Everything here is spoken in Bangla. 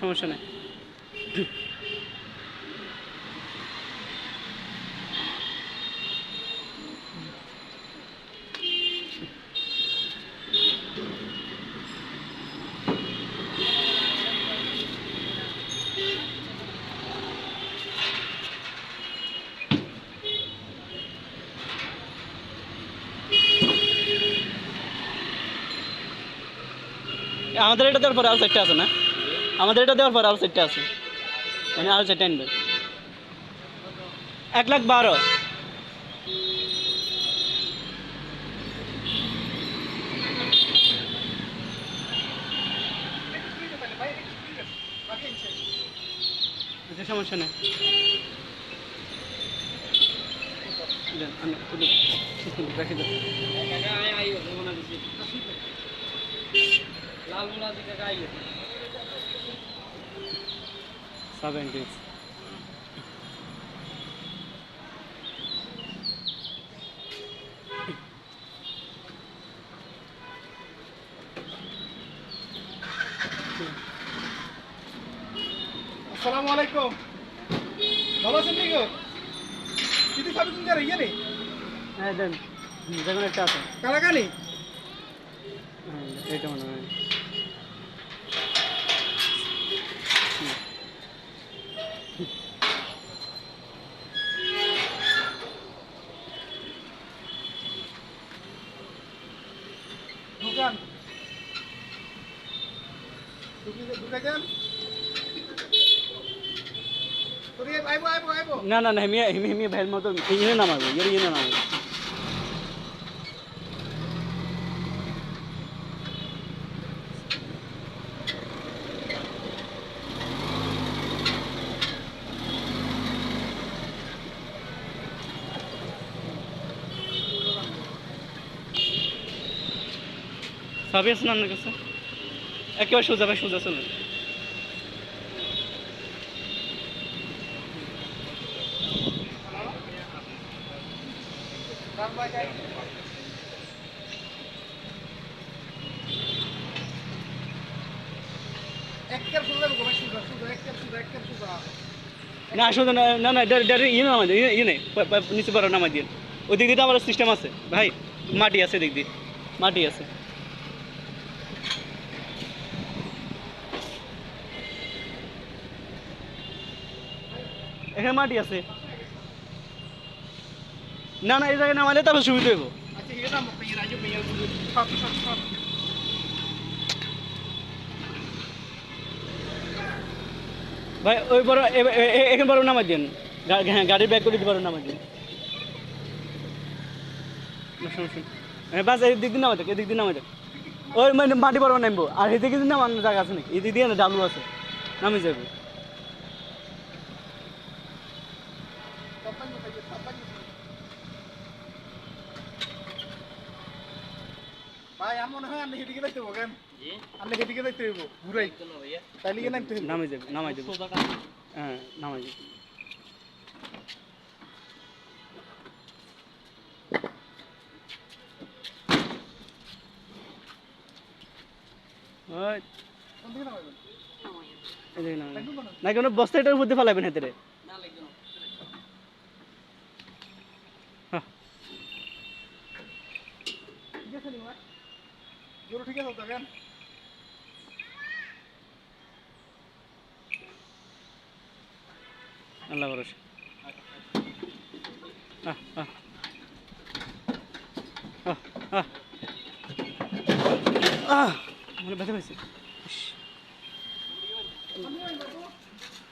সমস্যা নেই। আমাদের এটা দেওয়ার পরে আরও চারটে আছে না? আমাদের এটা দেওয়ার পর আরও চারটে আছে। মানে আরও চারটে আনবে। এক লাখ বারো। আচ্ছা, সমস্যা নেই। দেন, আমি তুলে দিই। দেন সেভেন আসসালামু আলাইকুম। ভালো আছেন ঠিক কিন্তু সবই তুমি ইয়ে নেই? হ্যাঁ দেন। যেমন একটা আছে। কালাকানি হ্যাঁ, এটা মনে হয়। না না না, হেমিয়া হেমি হেমিয়া ভাইয়ের মতো ইয়ে নামাবো ইয়ে ইয়ে নামাবো। সবই আছে না আপনার কাছে? একেবারে সোজা ভাই সোজা চলুন। না আসলে না না ইয়ে নামাই দিন ইয়ে নেই নিচে পারো নামাই দিন। ওই দিক দিয়ে তো আমার সিস্টেম আছে। ভাই মাটি আছে দিক দিয়ে মাটি আছে। এখানে মাটি আছে। না না এই জায়গায় নামালে তারপর সুবিধা হইব। আচ্ছা ভাই ওই বড় এখানে বড় নামাই দিন। হ্যাঁ গাড়ির ব্যাগ করে দিতে বড় নামাই দিন। বাস এই দিক দিয়ে নামাই দেখ এদিক দিয়ে নামাই দেখ ওই মানে মাটি বড় নামবো। আর এদিকে যদি নামানোর জায়গা আছে নাকি? এদিক দিয়ে ডাবলু আছে। নামে যাবে। ভাই মনে হয় আপনি কেন? আপনি ঘুরাই। তাইলে নামতে যাবে নামাই দেবে হ্যাঁ নামাই যাবে ওই। কোন দিকে নামাবেন এদিকে নামাই। একদম না কোনো বস্তা এটার মধ্যে ফেলাবেন হ্যাঁ ভাই। জোর ঠিক আছে দেখেন আল্লাহ ভরসা। আহ আহ। আহ আহ। আহ মানে ব্যথা পাইছে।